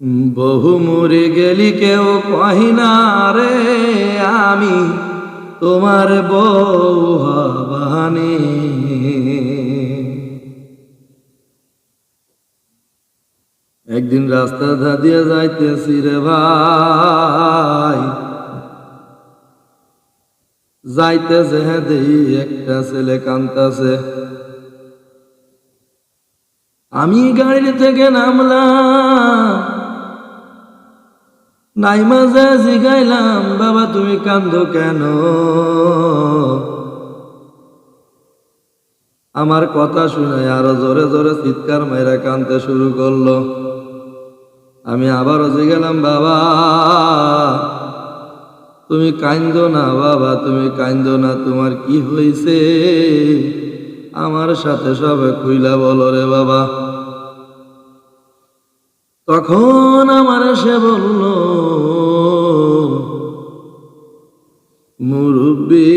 বহু মরে গেলি কেউ কহিনা রে আমি, তোমার বউ একদিন রাস্তা দিয়ে যাইতেছি রে ভাই। যাইতেছে হ্যাঁ দেই, একটা ছেলে কান্তাছে আমি গাড়ি থেকে নামলাম নাইমা যা জিগাইলাম, বাবা তুমি কান্দো কেন? আমার কথা শুনে আরও জোরে জোরে চিৎকার মাইরা কানতে শুরু করল। আমি আবারও জিগেলাম বাবা, তুমি কান্দো না, বাবা, তুমি কান্দো না, তোমার কি হয়েছে আমার সাথে সবে খুইলা বলো রে, বাবা। তখন আমার সে বলল, মুরব্বী,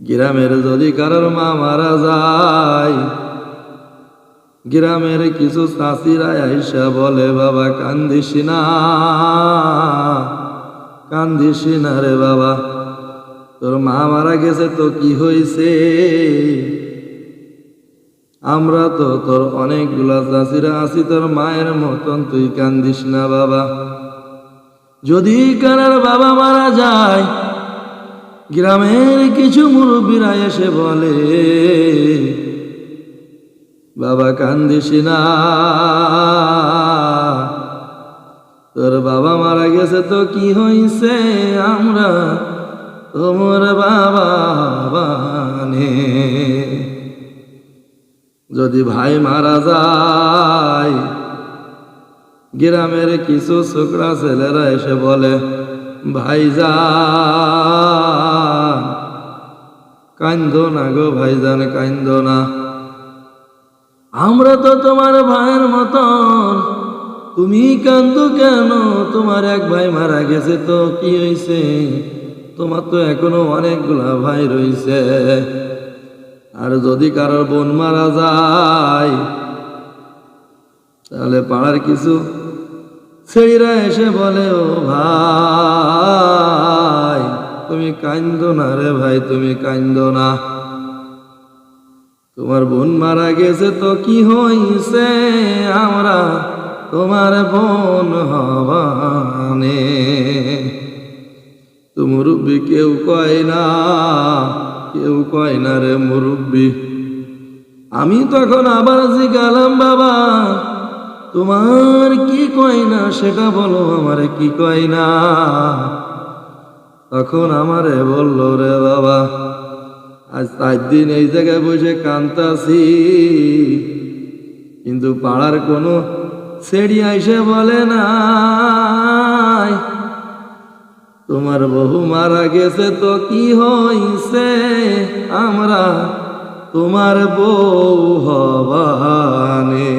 গ্রামের যদি কারোর মা মারা যায়, গ্রামের কিছু চাষিরা আইসা বলে, বাবা, কান্দিস না কান্দিস না রে বাবা, তোর মা মারা গেছে তো কি হয়েছে আমরা তো তোর অনেকগুলা চাষিরা আছি, তোর মায়ের মতন তুই কান্দিস না বাবা। যদি কারার বাবা মারা যায়, গ্রামের কিছু মুরব্বীরা এসে বলে, বাবা, কান্দিস না। তোর বাবা মারা গেছে তো কি হইছে? আমরা তোমার বাবা বানে। যদি ভাই মারা যায়, গ্রামের কিছু ছোকরা ছেলেরা এসে বলে, ভাই যান, কান্দ না গো ভাই ভাইজান কান্দ না। আমরা তো তোমার ভাইয়ের মতন, তুমি কান্দো কেন? তোমার এক ভাই মারা গেছে তো কি হয়েছে তোমার তো এখনও অনেকগুলা ভাই রইছে। আর যদি কারোর বোন মারা যায়, তাহলে পাড়ার কিছু ছেড়িরা এসে বলে, ও ভাই, তুমি কান্দ না রে ভাই, তুমি কান্দ না। তোমার বোন মারা গেছে তো কি হইছে? আমরা তোমার বোন হবানে তো মুরব্বী কেউ কয় না কেউ কয় না রে মুরব্বী। আমি তখন আবার জিগালাম, বাবা, তোমার কি কয় না, সেটা বলো, আমারে কি কয় না? তখন আমারে বলল, রে বাবা, আজ চার দিন এই জায়গায় বসে কান্তাছি কিন্তু পাড়ার কোনো সেড়ি আইসে বলে না। তোমার বহু মারা গেছে তো কি হইছে? আমরা তোমার বউ হবানে